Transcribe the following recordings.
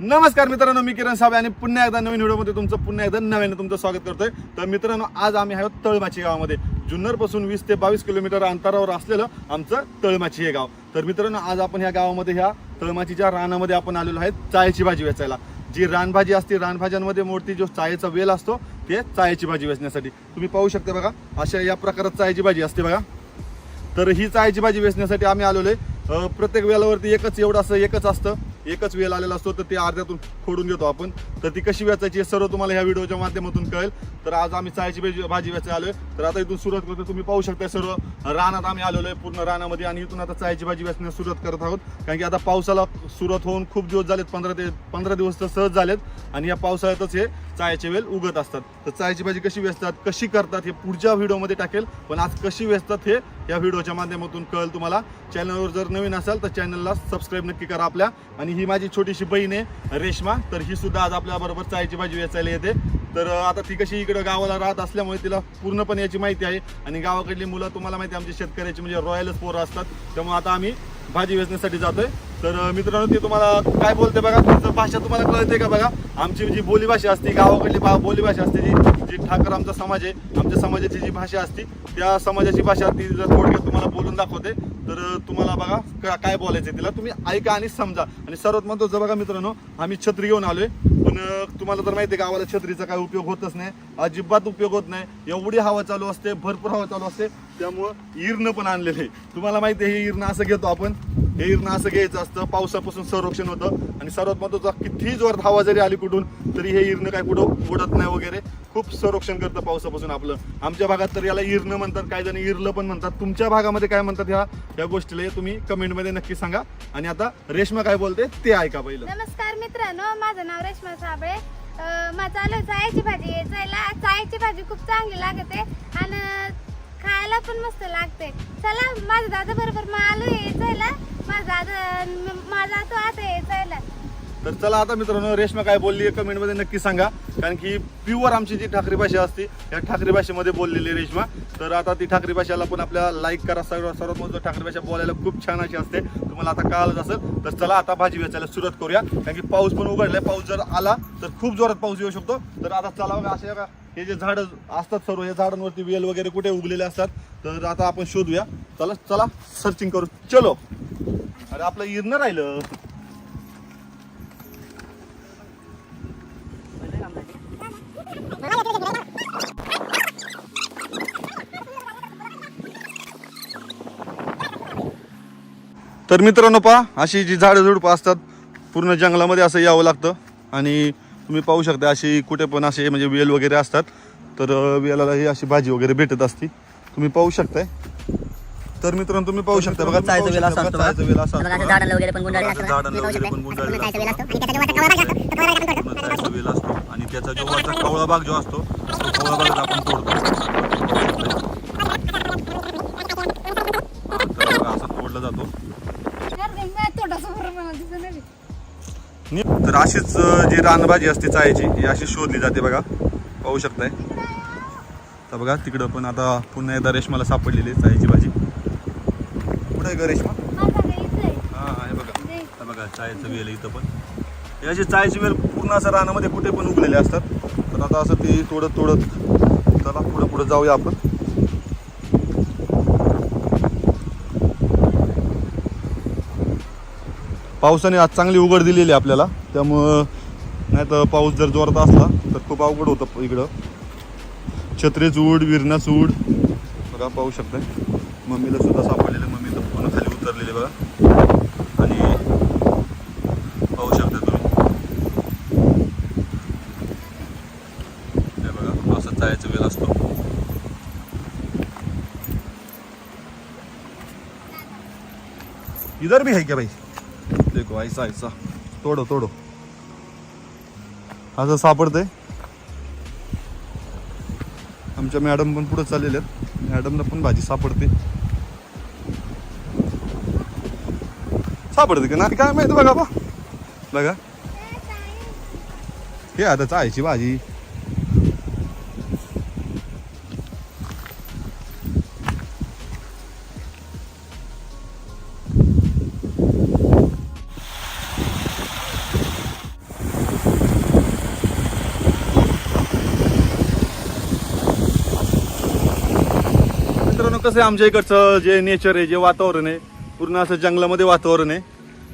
नमस्कार मित्रांनो मी किरण साबे आणि पुन्हा एकदा नवीन व्हिडिओमध्ये तुमचं पुन्हा एकदा नव्याने तुमचं स्वागत करतोय. तर मित्रांनो आज आम्ही आहोत तळमाची गावामध्ये. जुन्नरपासून वीस ते बावीस किलोमीटर अंतरावर असलेलं आमचं तळमाची हे गाव. तर मित्रांनो आज आपण ह्या गावामध्ये ह्या तळमाचीच्या रानामध्ये आपण आलेलो आहे चायची भाजी वेचायला. जी रानभाजी असते रानभाज्यांमध्ये मोठी जो चायचा वेल असतो ते चायची भाजी वेचण्यासाठी. तुम्ही पाहू शकता बघा अशा या प्रकारात चायची भाजी असते बघा. तर ही चायची भाजी वेचण्यासाठी आम्ही आलेलो आहे. प्रत्येक वेलावरती एकच एवढं असं एकच असतं. एकच वेल आलेला असतो तर ते अर्ध्यातून खोडून घेतो आपण. तर ती कशी वेचायची हे सर्व तुम्हाला ह्या व्हिडिओच्या माध्यमातून कळेल. तर आज आम्ही चायची भाजी भाजी वेचायला आलोय. तर आता इथून सुरुवात करतो तुम्ही पाहू शकता सर्व रानात आम्ही आलेलो आहे पूर्ण रानामध्ये. आणि इथून आता चायची भाजी वेचण्यास सुरुवात करत आहोत. कारण की आता पावसाला सुरुवात होऊन खूप दिवस झालेत. पंधरा ते पंधरा दिवस तर सहज झालेत. आणि या पावसाळ्यातच हे चायचे वेल उगत असतात. तर चायची भाजी कशी वेचतात कशी करतात हे पुढच्या व्हिडिओमध्ये टाकेल. पण आज कशी वेचतात हे या व्हिडिओच्या माध्यमातून कळेल तुम्हाला. चॅनलवर जर नवीन असाल तर चॅनलला सबस्क्राईब नक्की करा आपल्या. आणि ही माझी छोटीशी बहीण आहे रेश्मा. तर ही सुद्धा आज आपल्या बरोबर चायची भाजी वेचायला येते. तर आता ती कशी इकडं गावाला राहत असल्यामुळे तिला पूर्णपणे याची माहिती आहे. आणि गावाकडली मुलं तुम्हाला माहिती आहे आमची शेतकऱ्याची म्हणजे रॉयलच पोरं असतात. त्यामुळे आता आम्ही भाजी वेचण्यासाठी जातोय. तर मित्रांनो ते तुम्हाला काय बोलते बघा तुमचं भाषा तुम्हाला कळते का बघा? आमची जी बोलीभाषा असते गावाकडली बा बोलीभाषा असते जी जी ठाकर आमचा समाज आहे आमच्या समाजाची जी भाषा असते त्या समाजाची भाषा ती जर थोडक्यात तुम्हाला बोलून दाखवते तर तुम्हाला बघा काय बोलायचं तिला तुम्ही ऐका आणि समजा. आणि सर्वात महत्वाचं बघा मित्रांनो आम्ही छत्री घेऊन आलोय पण तुम्हाला तर माहिती आहे गावाला छत्रीचा काय उपयोग होतच नाही अजिबात उपयोग होत नाही एवढी हवा चालू असते भरपूर हवा चालू असते त्यामुळं इरणं पण आणलेलं आहे. तुम्हाला माहिती आहे हे इरणं असं घेतो आपण हे इरणं असं घ्यायचं असतं. पावसापासून संरक्षण होतं. आणि सर्वात महत्वाचं कितीही जोरात हवा जरी आली कुठून तरी हे इरणं काय कुठं उडत नाही वगैरे. खूप संरक्षण करतं पावसापासून आपलं. आमच्या भागात तर याला इरणं म्हणतात. काही जण इरलं पण म्हणतात. तुमच्या भागामध्ये काय म्हणतात ह्या या गोष्टीला तुम्ही कमेंटमध्ये नक्की सांगा. आणि आता रेश्मा काय बोलते ते ऐका पहिलं. नमस्कार मित्रांनो माझं नाव रेश्मा साबळे. अं, माझं चायची भाजी. आहे चायला चायची भाजी खूप चांगली लागते. आणि खायला पण मस्त लागते चला माझ्या दादा बरोबर मग आलो यायचायला माझा दादा माझा तो आता यायचायला तर चला आता मित्रांनो रेश्मा काय बोलली कमेंटमध्ये नक्की सांगा. कारण की प्युअर आमची जी ठाकरी भाषा असते या ठाकरी भाषेमध्ये बोललेली रेश्मा. तर आता ती ठाकरी भाषेला पण आपल्याला लाईक करा. सर्व सर्वात महत्त्वाचं ठाकरी भाषा बोलायला खूप छान अशी असते. तुम्हाला आता कळालंच असेल. तर चला आता भाजी वेचायला सुरुवात करूया. कारण की पाऊस पण उघडलाय. पाऊस जर आला तर खूप जोरात पाऊस येऊ शकतो. तर आता चला बघा असे हे जे झाडं असतात सर्व या झाडांवरती वेल वगैरे कुठे उगलेले असतात तर आता आपण शोधूया. चला चला सर्चिंग करू. चलो. अरे आपलं इरणं राहिलं. तर मित्रांनो पहा अशी जी झाडं झुडपं असतात पूर्ण जंगलामध्ये असं यावं लागतं. आणि तुम्ही पाहू शकता अशी कुठे पण असे म्हणजे वेल वगैरे असतात. तर वेलाला ही अशी भाजी वगैरे भेटत असती. तुम्ही पाहू शकताय. तर मित्रांनो तुम्ही पाहू शकता बघा चायचा वेल असा असतो. चायचा वेल असतो. झाडाला वगैरे पण वगैरे चायचा वेल असतो. आणि त्याचा जो वरचा कवळा भाग जो असतो तो कवळा भाग आपण तोडतो तर बघा, असा तोडला जातो नि- तर अशीच जी रानभाजी असते चायची ही अशी शोधली जाते बघा. पाहू शकताय. तर बघा तिकडं पण आता पुन्हा एकदा रेशमाला सापडलेली आहे चायची भाजी. कुठं आहे ग रेशमा? हा हे बघा. बघा चायचं वेल आहे इथं पण. असे चायची वेल पूर्ण असं रानामध्ये कुठे पण उगलेले असतात. तर आता असं ते तोडत तोडत चला पुढं पुढं जाऊया आपण. पावसाने आज चांगली उघड दिलेली आहे आपल्याला. त्यामुळं नाही तर पाऊस जर जोरात असला तर खूप अवघड होतं इकडं. छत्रे चूड विरणा चूड. बघा पाहू शकताय. मम्मीला सुद्धा सापडलेलं मम्मी तर पूर्ण खाली उतरलेली बघा. आणि पाहू शकता तुम्ही. हे बघा असं जायचं वेळ असतो. इधर भी है क्या भाई? देखो ऐसा ऐसा। तोडो तोडो। असं सापडतंय. आमच्या मॅडम पण पुढे चाललेल्या आहेत. मॅडमला पण भाजी सापडते. सापडते का? नाही काय माहिती बघा बा. बघा. हे आता चायची भाजी. तसं कसं आहे आमच्या इकडचं जे नेचर आहे जे वातावरण आहे पूर्ण असं जंगलामध्ये वातावरण आहे.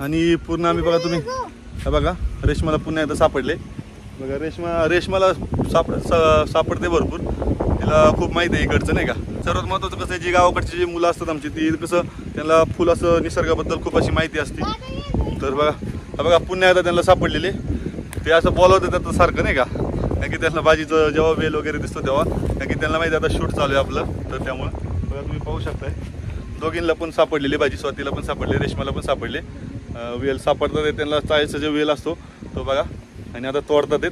आणि पूर्ण आम्ही बघा तुम्ही हे बघा रेशमाला पुन्हा एकदा सापडले. बघा रेशमा रेशमाला सापड सापडते भरपूर. तिला खूप माहिती आहे इकडचं नाही का? सर्वात महत्त्वाचं कसं आहे जी गावाकडची जी मुलं असतात आमची ती कसं त्यांना फुल असं निसर्गाबद्दल खूप अशी माहिती असते. तर बघा बघा पुन्हा एकदा त्यांना सापडलेले. ते असं बोलवतं त्याचं सारखं नाही का? कारण की त्यांना भाजीचं जेव्हा वेल वगैरे दिसतो तेव्हा. कारण की त्यांना माहिती आहे आता शूट चालू आहे आपलं तर त्यामुळं. बघा तुम्ही पाहू शकताय. दोघींना पण सापडलेली भाजी स्वातीला पण सापडले रेशमाला पण सापडले वेल सापडतात ते त्यांना चाळीचा जो वेल असतो तो बघा. आणि आता तोडतात ते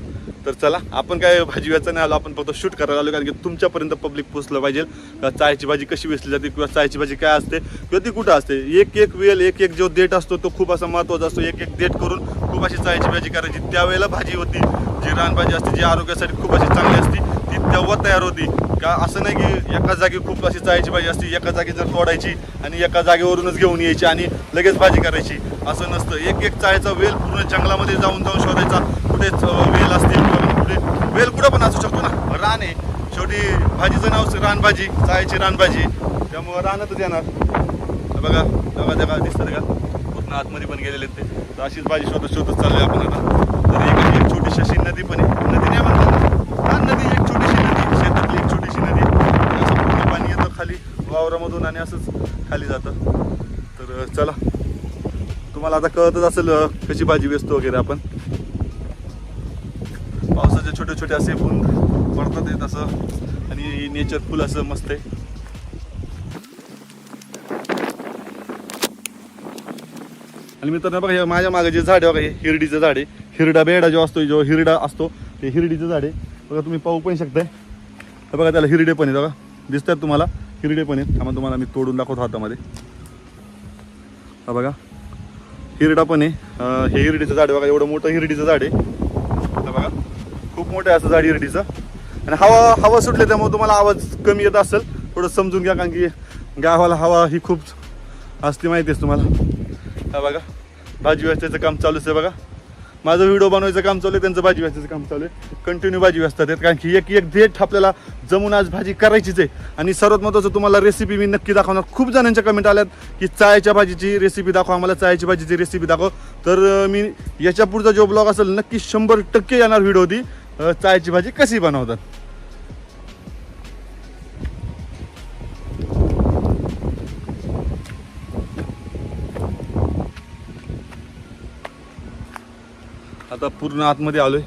तर चला आपण काय भाजी व्यायचं नाही आलो आपण फक्त शूट करायला आलो कारण की तुमच्यापर्यंत पब्लिक पोचलं पाहिजे. का चायची भाजी कशी वेचली जाते किंवा चायची भाजी काय असते किंवा ती कुठं असते. एक एक वेल एक एक जो डेट असतो तो खूप असा महत्त्वाचा असतो. एक एक डेट करून खूप अशी चायची भाजी करायची. त्यावेळेला भाजी होती. जी रानभाजी असते जी आरोग्यासाठी खूप अशी चांगली असते. तेव्हा तयार होती. का असं नाही की एका जागी खूप अशी चायची भाजी असते एका जागी जर तोडायची आणि एका जागेवरूनच घेऊन यायची आणि लगेच भाजी करायची असं नसतं. एक एक चायचा वेल पूर्ण जंगलामध्ये जाऊन जाऊन शोधायचा. कुठे वेल असतील कुठे वेल कुठं पण असू शकतो ना. रान आहे. शेवटी भाजीचं नाव रानभाजी चायची रानभाजी. त्यामुळं रानातच येणार बघा बघा जगा दिसतं का? पूर्ण आतमध्ये पण गेलेले आहेत ते. तर अशीच भाजी शोधत शोधत चालले आपण आता. तर एक एक छोटीशी अशी नदी पण आहे. नदी नाही म्हणतात ना हा नदी एक छोटीशी नदी शेतातली एक छोटीशी नदी आणि असं पूर्ण पाणी येतं खाली वावरामधून आणि असंच खाली जातं. तर चला. तुम्हाला आता कळतच असेल कशी भाजी वेचतो वगैरे आपण. पावसाचे छोटे छोटे असे पण पडतात येत असं आणि नेचर फुल असं मस्त आहे. आणि मित्रांनो बघा माझ्या मागे जे झाड आहे बघा हे हिरडीचं झाड आहे. हिरडा बेडा जो असतो जो हिरडा असतो ते हिरडीचं झाड आहे. बघा तुम्ही पाहू पण शकताय. बघा त्याला हिरडे पण आहे बघा. दिसतात तुम्हाला. हिरडे पण आहेत. त्यामुळे तुम्हाला मी तोडून दाखवतो हातामध्ये. हा बघा. हिरडा पण आहे. हे हिरडीचं झाड आहे बघा. एवढं मोठं हिरडीचं झाड आहे. हा बघा. खूप मोठं आहे असं झाड हिरडीचं. आणि हवा हवा सुटले त्यामुळे तुम्हाला आवाज कमी येत असेल. थोडं समजून घ्या कारण की गावाला हवा ही खूप असते माहिती आहे तुम्हाला. हा बघा. भाजी व्यवस्थेचं काम चालूच आहे बघा. माझं व्हिडिओ बनवायचं काम चालू आहे त्यांचं भाजी व्यवस्थेचं काम चालू आहे. कंटिन्यू भाजी व्यवस्था आहेत कारण की एक एक देठ आपल्याला जमून आज भाजी करायचीच आहे. आणि सर्वात महत्त्वाचं तुम्हाला रेसिपी मी नक्की दाखवणार. खूप जणांच्या कमेंट आल्यात की चायच्या भाजीची रेसिपी दाखवा आम्हाला चायची भाजीची रेसिपी दाखव. तर मी याच्या पुढचा जो ब्लॉग असेल नक्की शंभर टक्के येणार व्हिडिओ ती. चायची भाजी कशी बनवतात? आता पूर्ण आतमध्ये आलोय.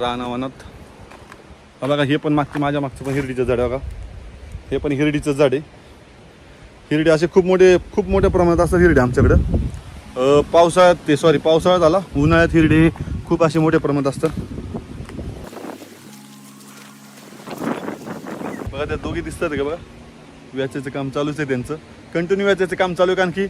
रानावनात हा बघा हे पण मागचं माझ्या मागचं पण हिरडीचं झाड आहे बघा. हे पण हिरडीचं झाड आहे. हिरडे असे खूप मोठे खूप मोठ्या प्रमाणात असतात हिरडे आमच्याकडं. पावसाळ्यात ते सॉरी पावसाळ्यात आला. उन्हाळ्यात हिरडे खूप असे मोठ्या प्रमाणात असतात. बघा त्या दोघी दिसतात का बघा? व्याच्याचं काम चालूच आहे त्यांचं. कंटिन्यू व्याच्याचं काम चालू आहे कारण की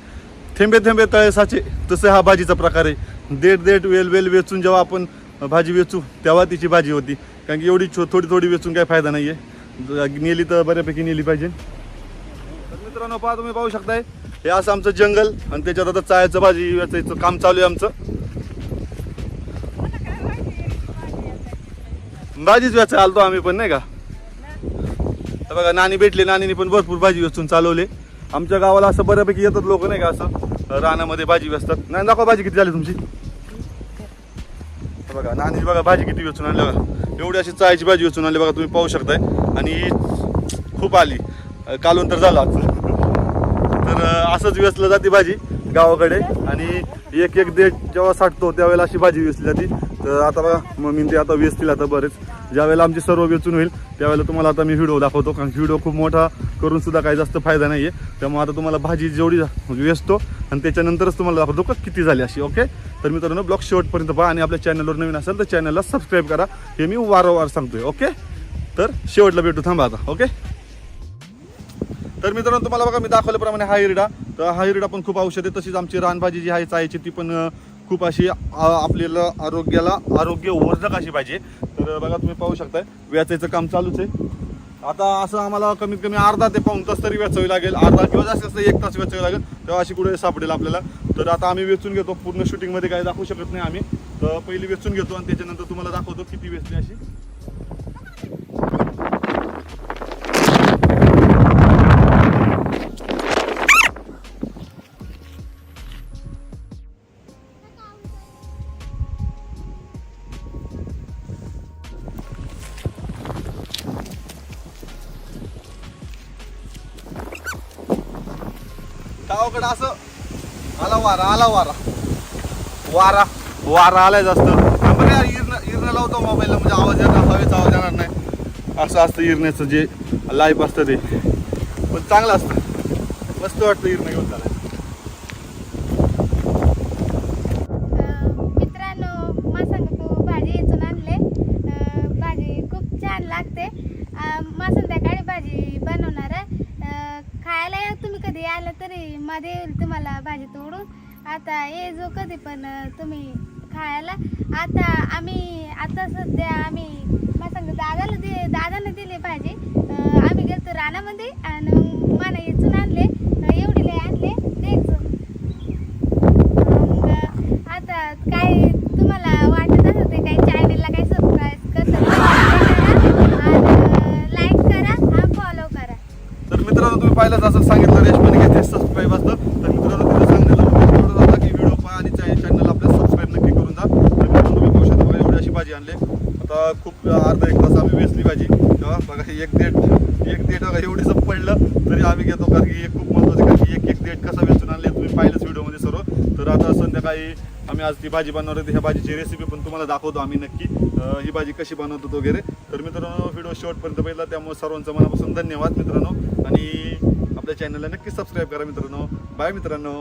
थेंबे थेंबे तळे साचे. तसं हा भाजीचा प्रकार आहे. देठ देठ वेल वेल वेचून जेव्हा आपण भाजी वेचू तेव्हा तिची भाजी होती. कारण की एवढी छो थोडी थोडी वेचून काही फायदा नाही आहे नेली तर बऱ्यापैकी नेली पाहिजे. मित्रांनो पहा तुम्ही पाहू शकताय हे असं आमचं जंगल आणि त्याच्यात आता चायचं भाजी वेचायचं काम चालू आहे आमचं. भाजीच वेचाय आलतो आम्ही पण नाही का? तर बघा नानी भेटले नानीने पण भरपूर भाजी वेचून चालवले. आमच्या गावाला असं बऱ्यापैकी येतात लोक नाही का असं. रानामध्ये भाजी वेचतात. नाही दाखवा भाजी किती झाली तुमची. बघा नानीची बघा भाजी किती वेचून आणली बघा. एवढी अशी चायची भाजी वेचून आणली बघा तुम्ही पाहू शकताय. आणि खूप आली. कालून तर झालं आजचं. तर असंच वेचलं जाते भाजी गावाकडे. आणि एक एक देठ जेव्हा साठतो त्यावेळेला अशी भाजी वेचली जाते. तर आता बघा मम्मी ते आता वेचतील आता बरेच. ज्यावेळेला आमची सर्व वेचून होईल त्यावेळेला तुम्हाला आता मी व्हिडिओ दाखवतो. कारण व्हिडिओ खूप मोठा करून सुद्धा काही जास्त फायदा नाही आहे त्यामुळे आता तुम्हाला भाजी जेवढी म्हणजे वेचतो आणि त्याच्यानंतरच तुम्हाला दाखवतो का किती झाली अशी ओके? तर मित्रांनो ब्लॉग शेवटपर्यंत पहा आणि आपल्या चॅनलवर नवीन असेल तर चॅनलला सबस्क्राईब करा. हे मी वारंवार सांगतोय ओके तर शेवटला भेटू थांबा आता ओके तर मित्रांनो तुम्हाला बघा मी दाखवल्याप्रमाणे हा हिरडा. तर हा हिरडा पण खूप औषध आहे. तशीच आमची रानभाजी जी आहे चायची ती पण खूप अशी आपल्याला आरोग्याला आरोग्यवर्धक अशी पाहिजे. तर बघा तुम्ही पाहू शकताय व्याचायचं काम चालूच आहे. आता असं आम्हाला कमीत कमी अर्धा ते पाऊन तास तरी वेचावी लागेल. अर्धा किंवा जास्तीत जास्त एक तास वेचावी लागेल. तेव्हा अशी कुठे सापडेल आपल्याला. तर आता आम्ही वेचून घेतो. पूर्ण शूटिंगमध्ये काही दाखवू शकत नाही आम्ही. तर पहिली वेचून घेतो आणि त्याच्यानंतर तुम्हाला दाखवतो किती वेचली अशी. असं वारा आला वारा. वारा. वारा आलाय जास्त. यार इरणं इरणं लावतो मोबाईलला म्हणजे आवाज येणार हवेचा आवाज येणार नाही. असं असतं इरण्याचं जे लाईफ असतं ते. पण चांगलं असतं. मस्त वाटतं इरणं घेऊन चालायला अं, मित्रांनो मासंग तू भाजी येचून आणले अं, भाजी खूप छान लागते अं, मा संध्याकाळी भाजी बनवणार आहे अं, खायला या तुम्ही कधी आलं तरी मध्ये येईल तुम्हाला भाजी तोडून. आता ये जो कधी पण तुम्ही खायला. आता आम्ही आता सध्या आम्ही मासंग दादाला दे दादाने दिली भाजी. आम्ही गेलो रानामध्ये आणि मला इथून येचून आणले एवढी लय आणले द्यायचं. आता काय तुम्हाला वाटत असं ते काही चॅनलला काही सबस्क्राईब करा लाईक करा हा फॉलो करा. तर मित्रांनो तुम्ही पाहिलंच असं सांगितलं रेशमाने घेते सबस्क्राईब असतं तर मित्रांनो तिथे सांगितलं एवढं झालं की व्हिडिओ पहा आणि चॅनल आपल्या सबस्क्राईब नक्की करून जा तर मित्रांनो तुम्ही पाहू शकता बघा एवढी अशी भाजी आणली आता खूप अर्धा एक तास आम्ही वेचली बघा बघा एक देठ एक देठ बघा एवढीच पडलं तरी आम्ही घेतो कारण की एक खूप महत्वाचं कारण की एक एक देठ कसा वेचून आणले तुम्ही पाहिलंच व्हिडिओमध्ये सर्व. तर आता संध्याकाळी आम्ही आज ती भाजी बनवणार आहे ह्या भाजीची रेसिपी पण तुम्हाला दाखवतो आम्ही नक्की. ही भाजी कशी बनवतो वगैरे. तर मित्रांनो व्हिडिओ शेवटपर्यंत पाहिला त्यामुळे सर्वांचं मनापासून धन्यवाद मित्रांनो. आणि आपल्या चॅनलला नक्की सबस्क्राईब करा मित्रांनो. बाय मित्रांनो.